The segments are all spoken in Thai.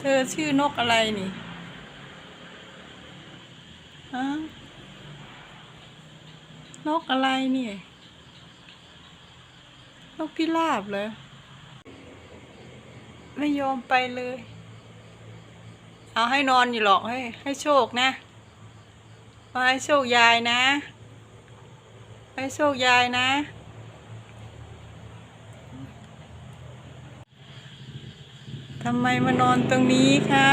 เธอชื่อนกอะไรนี่ฮะนกอะไรนี่ นกพิราบเหรอไม่ยอมไปเลย เอาให้นอนอยู่หรอกให้ให้โชคนะเอาให้โชคยายนะ ให้โชคยายนะ ทำไมมานอนตรงนี้คะ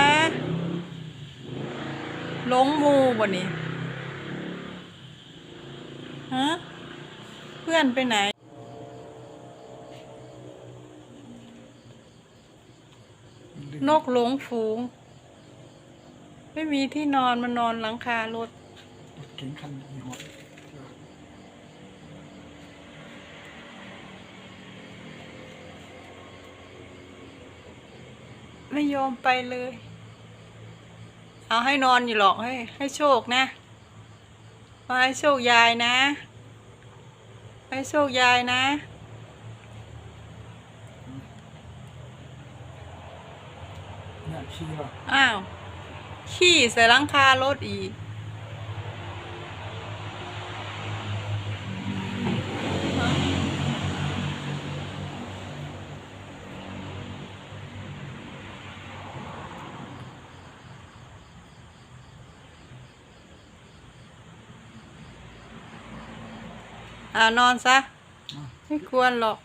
หลงมูบ่นี่ฮะเพื่อนไปไหน นกหลงฝูง ไม่มีที่นอนมานอนหลังคารถรถเก๋งคันยี่ห้อ ไม่ยอมไปเลย เอาให้นอนอยู่หรอกให้ ให้โชคนะเอาให้โชคยายนะ ให้โชคยายนะเนี่ยขี้ว่ะอ้าว ขี้ใส่หลังคารถอีก อ่านอนซะอะไม่ควรหรอก